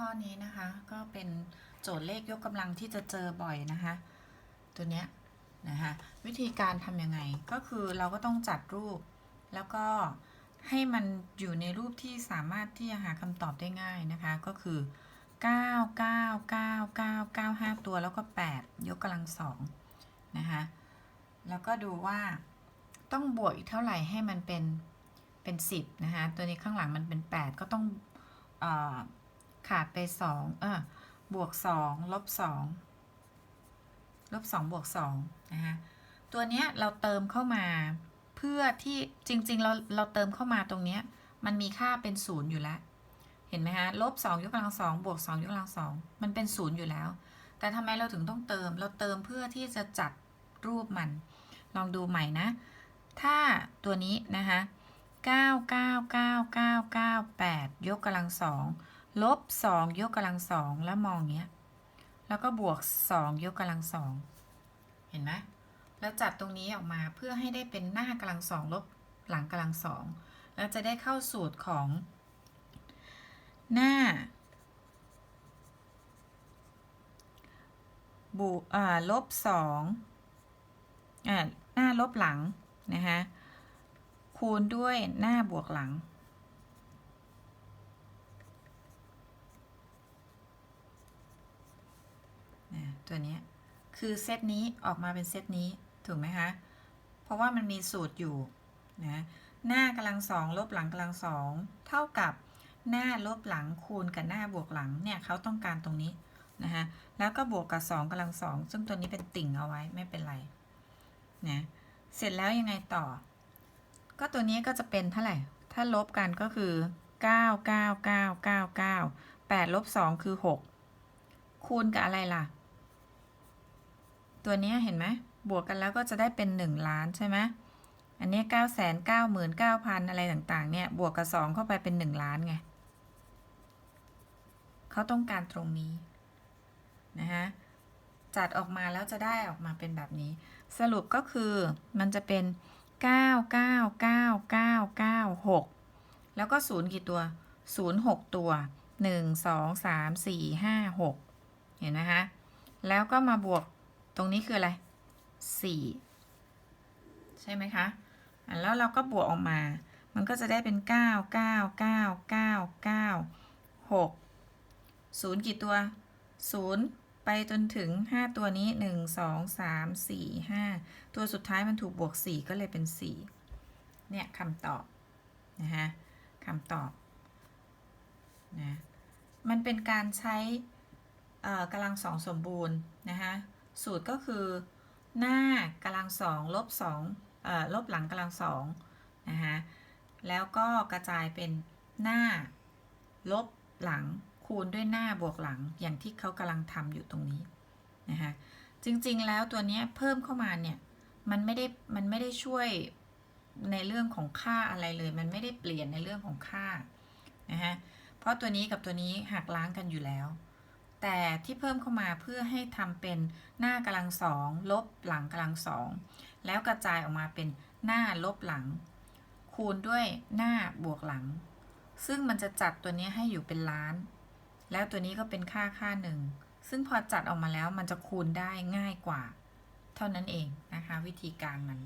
ข้อนี้นะคะ ก็เป็นโจทย์เลขยกกำลังที่จะเจอบ่อยนะคะ ตัวเนี้ยนะคะวิธีการทำยังไงก็คือเราก็ต้องจัดรูป แล้วก็ให้มันอยู่ในรูปที่สามารถที่จะหาคำตอบได้ง่ายนะคะ ก็คือ 9 9 9 9 9 5 ตัวแล้วก็ 8 ยกกำลังสองนะคะแล้วก็ดูว่าต้องบวกอีกเท่าไหร่ให้มันเป็นเป็น 10นะคะตัวนี้ข้างหลังมันเป็น 8 ก็ต้องอ ขาดไป2เออบวก2ลบ2ลบ2บวก2นะคะตัวเนี้ยเราเติมเข้ามาเพื่อที่จริง ๆ เราเราเติมเข้ามาตรงเนี้ยมันมีค่าเป็น0อยู่แล้ว เห็นไหมฮะลบ2ยกกำลังสองบวก2ยกกำลังสองมันเป็น0อยู่แล้ว แต่ทำไมเราถึงต้องเติม เราเติมเพื่อที่จะจัดรูปมัน ลองดูใหม่นะ ถ้าตัวนี้นะคะ9 9 9 9 9 8 ยกกำลังสอง ลบ2ยกกำลังสองแล้วมองเงี้ย แล้วก็บวก2ยกกำลังสองเห็นไหมแล้วจัดตรงนี้ออกมาเพื่อให้ได้เป็นหน้ากำลังสองลบหลังกำลังสองแล้วจะได้เข้าสูตรของ หน้าบวกลบสองอหน้าลบหลังนะคะคูณด้วยหน้าบวกหลัง นะ ตัวนี้คือเซตนี้ออกมาเป็นเซตนี้ถูกไหมคะ เพราะว่ามันมีสูตรอยู่นะหน้ากำลังสองลบหลังกำลังสองเท่ากับหน้าลบหลังคูณกับหน้าบวกหลังเนี่ยเขาต้องการตรงนี้นะคะแล้วก็บวกกับ2กำลังสองซึ่งตัวนี้เป็นติ่งเอาไว้ไม่เป็นไรนะเสร็จแล้วยังไงต่อ ก็ตัวนี้ก็จะเป็นเท่าไหร่ ถ้าลบกันก็คือ 9 9 9 9 9 8ลบ2คือ 6 คูณกับอะไรล่ะ ตัวนี้เห็นไหมบวกกันแล้วก็จะได้เป็น 1 ล้านใช่ไหมอันนี้ 9 9 9 0 0 0 อะไรต่างๆ เนี่ย บวกกับ 2 เข้าไปเป็น 1 ล้านไงเขาต้องการตรงนี้นะคะจัดออกมาแล้วจะได้ออกมาเป็นแบบนี้ สรุปก็คือมันจะเป็น 9 9 9 9 9 6 แล้วก็ 0 กี่ตัว 0 6 ตัว 1 2 3 4 5 6 เห็นไหมคะ แล้วก็มาบวก ตรงนี้คืออะไร 4 ใช่ไหมคะอะแล้วเราก็บวกออกมา มันก็จะได้เป็น 9 9 9 9 9 6 0 กี่ตัว 0 ไปจนถึง 5 ตัวนี้ 1 2 3 4 5 ตัวสุดท้ายมันถูกบวก 4 ก็เลยเป็น 4 เนี่ยคำตอบ นะคะคำตอบนะมันเป็นการใช้เอ่อกำลังสองสมบูรณ์นะคะ สูตรก็คือหน้ากำลังสองลบสองเอ่อลบหลังกำลังสองนะคะแล้วก็กระจายเป็นหน้า ลบหลังคูณด้วยหน้าบวกหลังอย่างที่เขากำลังทำอยู่ตรงนี้นะคะจริงๆแล้วตัวนี้เพิ่มเข้ามาเนี่ยมันไม่ได้มันไม่ได้ช่วยในเรื่องของค่าอะไรเลย มันไม่ได้เปลี่ยนในเรื่องของค่านะคะเพราะตัวนี้กับตัวนี้หักล้างกันอยู่แล้ว แต่ที่เพิ่มเข้ามาเพื่อให้ทำเป็นหน้ากำลังสองลบหลังกำลังสองแล้วกระจายออกมาเป็นหน้าลบหลัง คูณด้วยหน้าบวกหลัง ซึ่งมันจะจัดตัวนี้ให้อยู่เป็นล้าน แล้วตัวนี้ก็เป็นค่าค่าหนึ่งซึ่งพอจัดออกมาแล้วมันจะคูณได้ง่ายกว่า เท่านั้นเองนะคะ วิธีการมัน